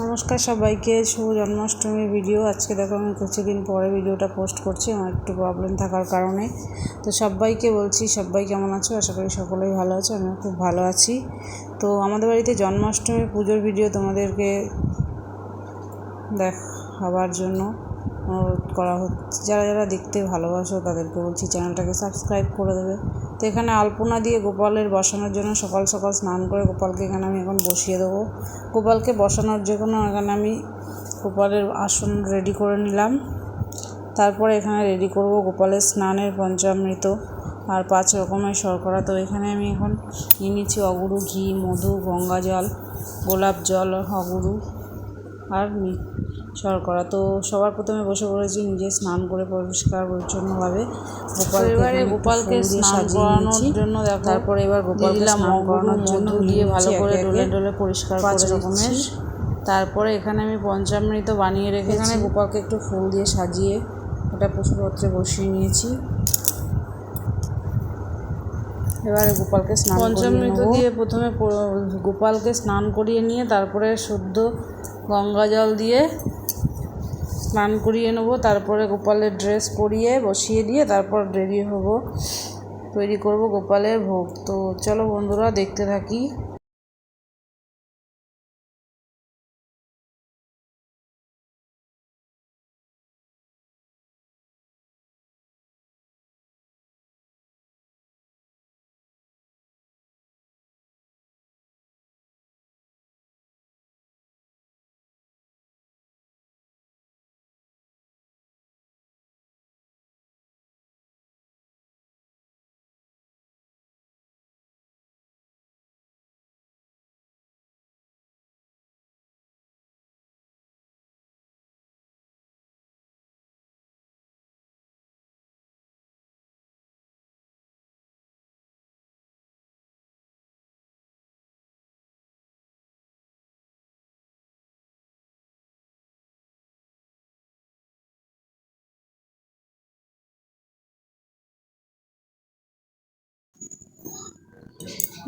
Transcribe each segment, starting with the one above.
নমস্কার সবাইকে, শুভ জন্মাষ্টমীর ভিডিও আজকে দেখো আমি কিছুদিন পরে ভিডিওটা পোস্ট করছি, আমার একটু প্রবলেম থাকার কারণে। তো সবাইকে বলছি, সবাই কেমন আছো? আশা করি সকলেই ভালো আছো, আমিও খুব ভালো আছি। তো আমাদের বাড়িতে জন্মাষ্টমী পুজোর ভিডিও তোমাদেরকে দেখাবার জন্য অনুরোধ করা হচ্ছে। যারা যারা দেখতে ভালোবাসো তাদেরকে বলছি চ্যানেলটাকে সাবস্ক্রাইব করে দেবে। তো এখানে আলপনা দিয়ে গোপালের বসানোর জন্য সকাল সকাল স্নান করে গোপালকে এখানে আমি এখন বসিয়ে দেবো। গোপালকে বসানোর জন্য এখানে আমি গোপালের আসন রেডি করে নিলাম। তারপরে এখানে রেডি করব গোপালের স্নানের পঞ্চামৃত আর পাঁচ রকমের শর্করা। তো এখানে আমি এখন নিয়ে অগুরু ঘি, মধু, গঙ্গা জল, গোলাপ জল, অগুরু আর শর্করা। তো সবার প্রথমে বসে পড়েছি নিজে স্নান করে পরিষ্কার পরিচ্ছন্নভাবে। গোপাল এবারে গোপালকে স্নান করানোর জন্য তারপরে এবার গোপাল স্নান করানোর জন্য দিয়ে ভালো করে ডলে ডলে পরিষ্কার করে রকমের। তারপরে এখানে আমি পঞ্চামৃত বানিয়ে রেখে এখানে গোপালকে একটু ফুল দিয়ে সাজিয়ে এটা পুষ্পপত্রে বসিয়ে নিয়েছি। এবারে গোপালকে স্নান পঞ্চামৃত দিয়ে প্রথমে গোপালকে স্নান করিয়ে নিয়ে তারপরে শুদ্ধ গঙ্গা জল দিয়ে স্নান করিয়ে নেব, তারপরে গোপালের ড্রেস পরিয়ে বসিয়ে দিয়ে তারপর রেডি হব। তৈরি করব গোপালের ভোগ। তো চলো বন্ধুরা, দেখতে থাকি।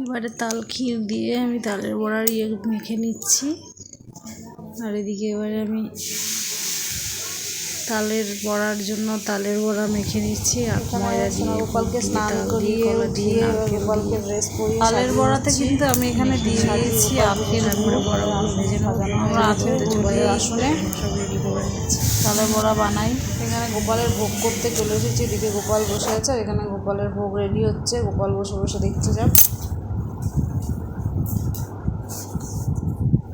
এবারে তাল ক্ষীর দিয়ে আমি তালের বড়ার ইয়ে মেখে নিচ্ছি। আর এদিকে এবারে আমি তালের বড়ার জন্য তালের বড়া মেখে নিচ্ছি আর ময়দা দিয়ে গোপালকে স্নান করিয়ে দিয়ে গোপালকে ড্রেস পরিয়ে তালের বড়াতে কিন্তু আমি এখানে দিয়ে দিয়েছি আপেল করে বড়াগুলো ভেজে নেব আমরা চলে আসলে সব রেডি করে নিচ্ছি তালের বড়া বানাই। এখানে গোপালের ভোগ করতে চলে এসেছি। এদিকে গোপাল বসে আছে। আর এখানে গোপালের ভোগ রেডি হচ্ছে। গোপাল বসে বসে দেখতে যাক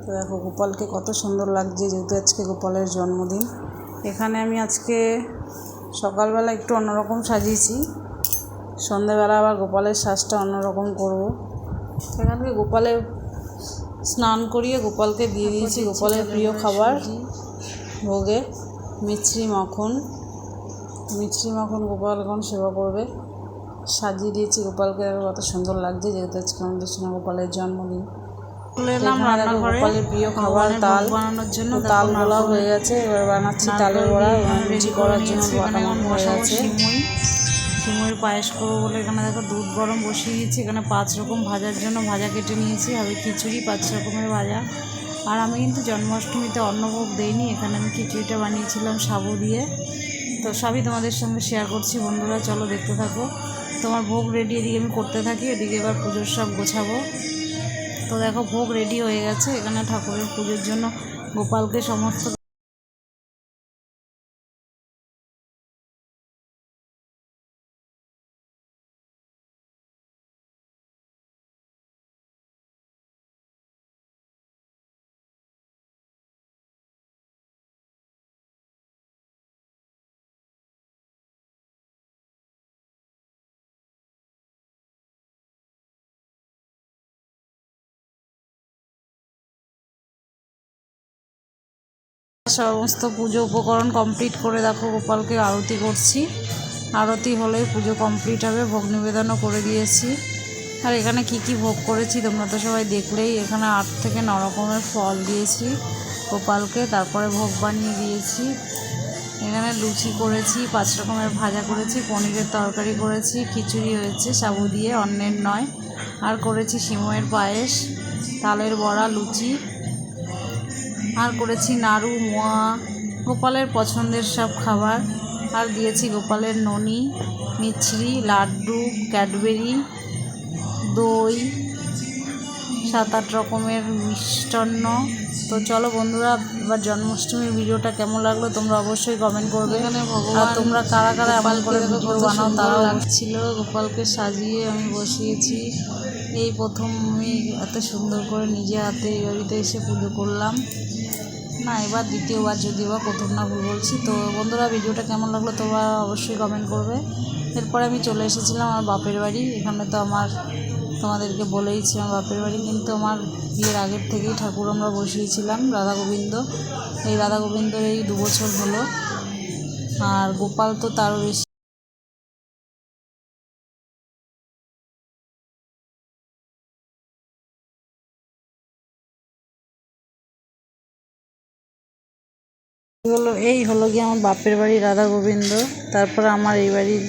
তো দেখো গোপালকে কত সুন্দর লাগছে যেহেতু আজকে গোপালের জন্মদিন। এখানে আমি আজকে সকালবেলা একটু অন্যরকম সাজিয়েছি। সন্ধেবেলা আবার গোপালের সাজটা অন্যরকম করব। এখানে গোপালের স্নান করিয়ে গোপালকে দিয়ে দিয়েছি। গোপালের প্রিয় খাবার ভোগে মিছরি মাখন। মিছরি মাখন গোপাল এখন সেবা করবে। সাজিয়ে দিয়েছি গোপালকে। কত সুন্দর লাগছে যেহেতু আজকে আমাদের সোনা গোপালের জন্মদিন। চলে এলাম রান্নাঘরে। প্রিয় খাবার তাল। বানানোর জন্য তাল বলা হয়ে গেছে এবার বানাচ্ছি তালের বড়া লুচি করার জন্য হয়ে গেছে। সিমুইয়ের পায়েস করব বলে এখানে দেখো দুধ গরম বসিয়ে দিয়েছি এখানে পাঁচ রকম ভাজার জন্য ভাজা কেটে নিয়েছি হবে খিচুড়ি পাঁচ রকমের ভাজা। আর আমি কিন্তু জন্মাষ্টমীতে অন্নভোগ দেইনি এখানে আমি খিচুড়িটা বানিয়েছিলাম সাবু দিয়ে। তো সবই তোমাদের সঙ্গে শেয়ার করছি বন্ধুরা চলো দেখতে থাকো। তোমার ভোগ রেডি এদিকে আমি করতে থাকি এদিকে এবার পুজোর সব গোছাবো। তো দেখো ভোগ রেডি হয়ে গেছে। এখানে ঠাকুরের পুজোর জন্য গোপালকে সমস্ত সমস্ত পুজো উপকরণ কমপ্লিট করে দেখো, গোপালকে আরতি করছি। আরতি হলে পুজো কমপ্লিট হবে, ভোগ নিবেদনও করে দিয়েছি। আর এখানে কি কি ভোগ করেছি তোমরা তো সবাই দেখলেই। এখানে আট থেকে ন রকমের ফল দিয়েছি গোপালকে, তারপরে ভোগ বানিয়ে দিয়েছি। এখানে লুচি করেছি, পাঁচ রকমের ভাজা করেছি, পনিরের তরকারি করেছি, খিচুড়ি হয়েছে, সাবু দিয়ে, অন্যের নয়। আর করেছি সিময়ের পায়েস, তালের বড়া, লুচি আর করেছি নাড়ু মোয়া গোপালের পছন্দের সব খাবার। আর দিয়েছি গোপালের ননি মিছরি লাড্ডু ক্যাডবেরি দই সাত আট রকমের মিষ্টান্ন। তো চলো বন্ধুরা এবার জন্মাষ্টমীর ভিডিওটা কেমন লাগল তোমরা অবশ্যই কমেন্ট করবে। আর তোমরা কারা কারা এমন করে ভিডিও বানাও তারাও লাগছিল গোপালকে সাজিয়ে আমি বসিয়েছি। এই প্রথম আমি এত সুন্দর করে নিজে হাতে এই বাড়িতে এসে পুজো করলাম। না, এবার দ্বিতীয়বার যদি বা প্রথম না, ভুল বলছি। তো বন্ধুরা, ভিডিওটা কেমন লাগল তোমরা অবশ্যই কমেন্ট করবে। এরপরে আমি চলে এসেছিলাম আমার বাপের বাড়ি। এখানে তো আমার, তোমাদেরকে বলেইছি আমার বাপের বাড়ি, কিন্তু আমার বিয়ের আগের থেকেই ঠাকুর আমরা বসিয়েছিলাম, রাধা গোবিন্দ। এই রাধা গোবিন্দর এই দু বছর হলো। আর গোপাল তো তারও বেশি হলো, এই হলো গিয়ে আমার বাপের বাড়ি রাধা গোবিন্দ, তারপরে আমার এই বাড়ির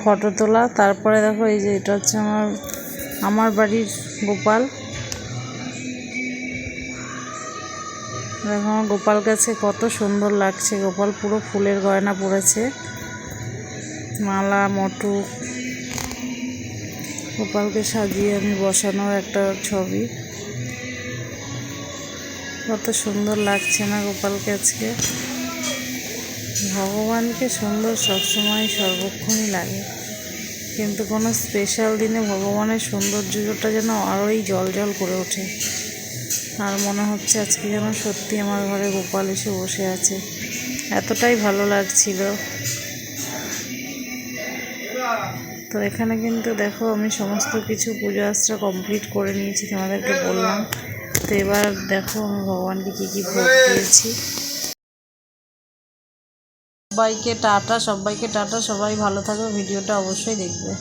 ফটো তোলা, তারপরে দেখো এই যে এটা হচ্ছে আমার আমার বাড়ির গোপাল। দেখো আমার গোপাল কাছে কত সুন্দর লাগছে, গোপাল পুরো ফুলের গয়না পড়েছে মালা, মটুক। গোপালকে সাজিয়ে আমি বসানোর একটা ছবি। কত সুন্দর লাগছে না গোপালকে আজকে। ভগবানকে সুন্দর সবসময় সর্বক্ষণই লাগে। কিন্তু কোনো স্পেশাল দিনে ভগবানের সৌন্দর্যটা যেন আরোই জল জল করে ওঠে। আর মনে হচ্ছে আজকে যেন সত্যি আমার ঘরে গোপাল এসে বসে আছে। এতটাই ভালো লাগছিল। তো এখানে কিন্তু দেখো আমি সমস্ত কিছু পুজো আশ্রা কমপ্লিট করে নিয়েছি তোমাদেরকে বললাম। তো এবার দেখো আমি ভগবানকে কী কী ভোগ দিয়েছি। সবাইকে টাটা সবাইকে টাটা, সবাই ভালো থাকবে ভিডিওটা অবশ্যই দেখবে।